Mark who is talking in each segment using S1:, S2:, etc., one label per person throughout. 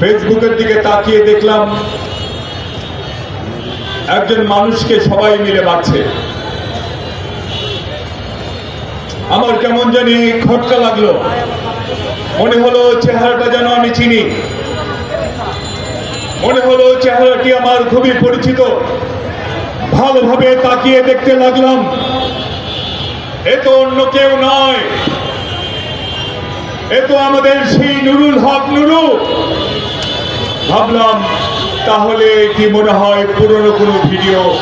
S1: ফেসবুকের দিকে তাকিয়ে দেখলাম, একজন মানুষকে সবাই মিলে মারছে। আমার কেমন জানি খটকা লাগল। মনে হলো চেহারাটা যেন আমি চিনি। মনে হলো চেহারাটি আমার খুবই পরিচিত। ভালোভাবে তাকিয়ে দেখতে লাগলাম, এ তো অন্য কেউ নয়। এ তো আমাদের সেই নুরুল হক নুরু। ভাবলাম তাহলে কি মনে হয় পুরনো কোনো ভিডিও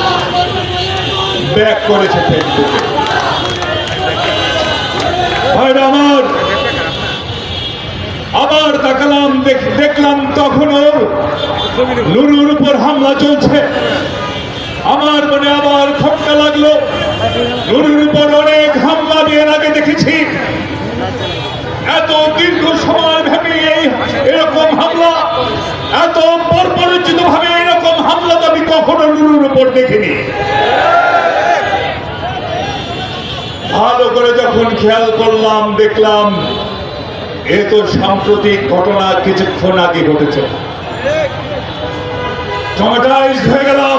S1: ব্যাক করেছে ফেসবুকে আমার, আবার তাকালাম, দেখ- দেখলাম তখনও নুরুর উপর হামলা চলছে। আমার মনে আবার খটকা লাগল। নুরুর উপর অনেক হামলা এর আগে দেখেছি। এত দীর্ঘ সময় ভেবে এই এরকম হামলা, এত পরপরিচিত ভাবে এরকম হামলা তো আমি কখনো নুরুর উপর দেখিনি। ভালো করে যখন খেয়াল করলাম, দেখলাম এ তো সাম্প্রতিক ঘটনা কিছুক্ষণ আগে ঘটেছে। হয়ে গেলাম।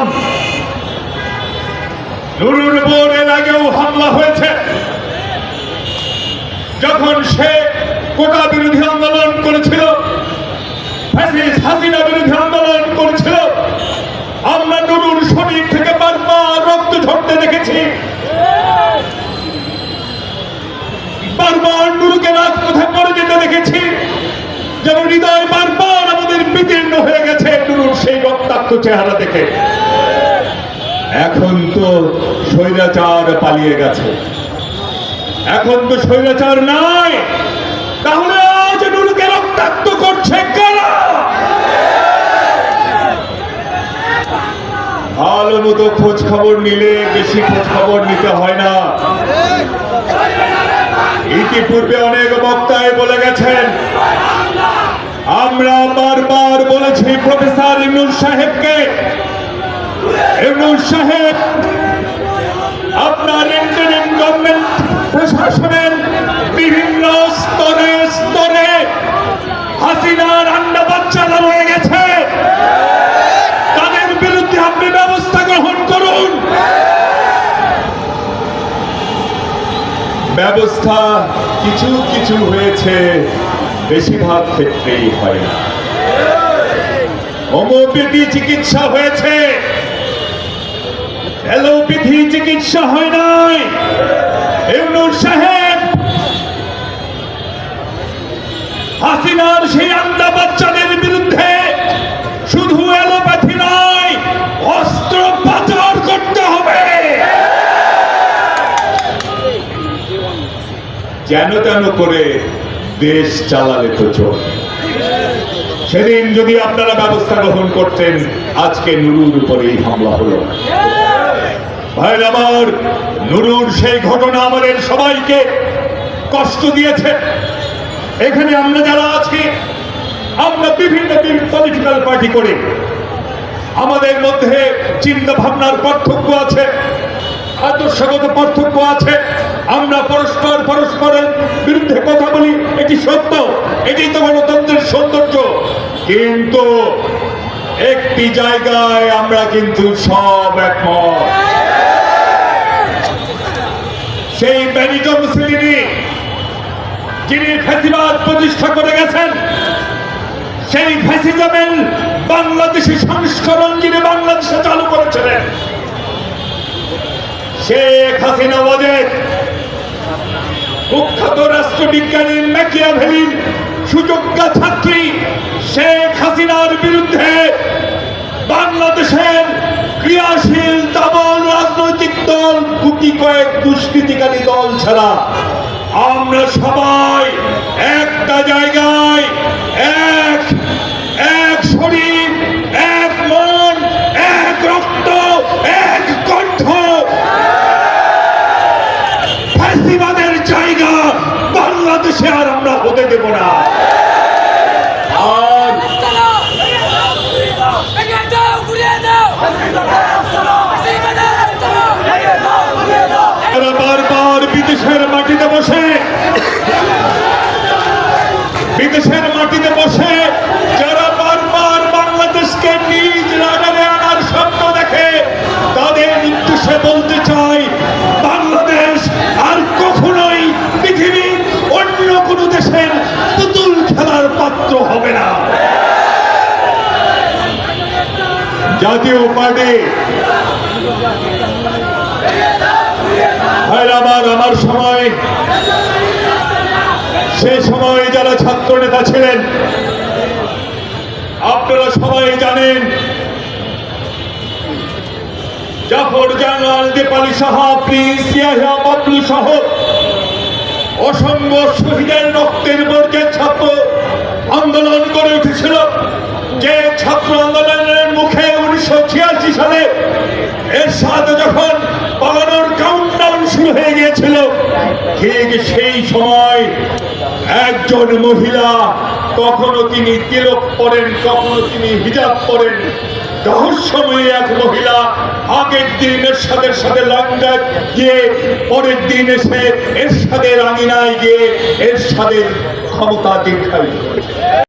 S1: নুরুর উপর এর আগেও হামলা হয়েছে। যখন সে কোটা বিরোধী আন্দোলন করেছিল হাসিনা বিরোধী আন্দোলন করেছিল। আমরা শরীর থেকে বারবার রক্ত ঝরতে দেখেছি। বারবার নুরুকে রাজপথে পড়ে যেতে দেখেছি। যেন হৃদয় বারবার আমাদের বিদীর্ণ হয়ে গেছে নুরুর সেই রক্তাক্ত চেহারা দেখে। এখন তো স্বৈরাচার পালিয়ে গেছে। এখন তো স্বৈরাচার নাই তাহলে আজ নুরুকে রক্তাক্ত করছে কারা ভালো মতো খোঁজ খবর নিলে বেশি খোঁজ খবর নিতে হয় না। ইতিপূর্বে অনেক বক্তায় বলে গেছেন, আমরা বারবার বলেছি প্রফেসর ইমনুল সাহেবকে ইমনুল সাহেব, আপনার ইন্টারিম গভর্নমেন্ট প্রশাসনের বিভিন্ন স্তরে স্তরে হাসিনার আন্ডা বাচ্চারা রয়ে গেছে তাদের বিরুদ্ধে আপনি ব্যবস্থা গ্রহণ করুন ব্যবস্থা কিছু কিছু হয়েছে, বেশিরভাগ ক্ষেত্রেই হয় না। হোমিওপ্যাথি চিকিৎসা হয়েছে, অ্যালোপ্যাথি চিকিৎসা হয় নাই। ইমনুর সাহেব, হাসিনার সেই আন্দা বাচ্চাদের বিরুদ্ধে শুধু যেন তেন করে দেশ চালালে তো চলবে সেদিন যদি আপনারা ব্যবস্থা গ্রহণ করতেন, আজকে নুরুর উপরেই হামলা হলো। না। ভাইরা আমার, নুরুর সেই ঘটনা আমাদের সবাইকে কষ্ট দিয়েছে। এখানে আমরা যারা আছি, আমরা বিভিন্ন পলিটিক্যাল পার্টি করি, আমাদের মধ্যে চিন্তা ভাবনার পার্থক্য আছে। আদর্শগত পার্থক্য আছে। আমরা পরস্পর পরস্পরের বিরুদ্ধে কথা বলি, এটি সত্য, এটি তো গণতন্ত্রের সৌন্দর্য। কিন্তু একটি জায়গায় আমরা কিন্তু সব একমত। সেই ব্যানিটো মুসলিনি যিনি ফ্যাসিবাদ প্রতিষ্ঠা করে গেছেন, সেই ফ্যাসিজমের বাংলাদেশি সংস্করণ যিনি বাংলাদেশে চালু করেছিলেন শেখ হাসিনা ওয়াজেদ, কুখ্যাত রাষ্ট্রবিজ্ঞানী ম্যাকিয়াভেলির সুযোগ্যা ছাত্রী শেখ হাসিনার বিরুদ্ধে বাংলাদেশের ক্রিয়াশীল তাবল রাজনৈতিক দল গুটি কয়েক দুষ্কৃতিকারী দল ছাড়া আমরা সবাই একটা জায়গায় বাংলাদেশে আর আমরা হতে দেব না। আর বারবার বিদেশের মাটিতে বসে। বিদেশের মাটিতে বসে। জাতীয় পার্টি। ভাইরা আমার সময়। সে সময় যারা ছাত্র নেতা ছিলেন, আপনারা সবাই জানেন, জাফর জালাল দেপালি সাহা, প্রিন্স ইয়াহিয়া সহ অসংখ্য শহীদের রক্তের বর্গের ছাত্র আন্দোলন করে উঠেছিল। যে ছাত্র আন্দোলনের মুখে উনিশশো ছিয়াশি সালে এর সাথে যখন পালানোর কাউন্টডাউন শুরু হয়ে গিয়েছিল, ঠিক সেই সময় একজন মহিলা কখনো তিনি তিলক পরেন, কখনো তিনি হিজাব পরেন। এক মহিলা আগের দিন এরশাদের সাথে লন্ডন গিয়ে, পরের দিন এসে এরশাদের আঙিনায় গিয়ে এরশাদের ক্ষমতা করেছে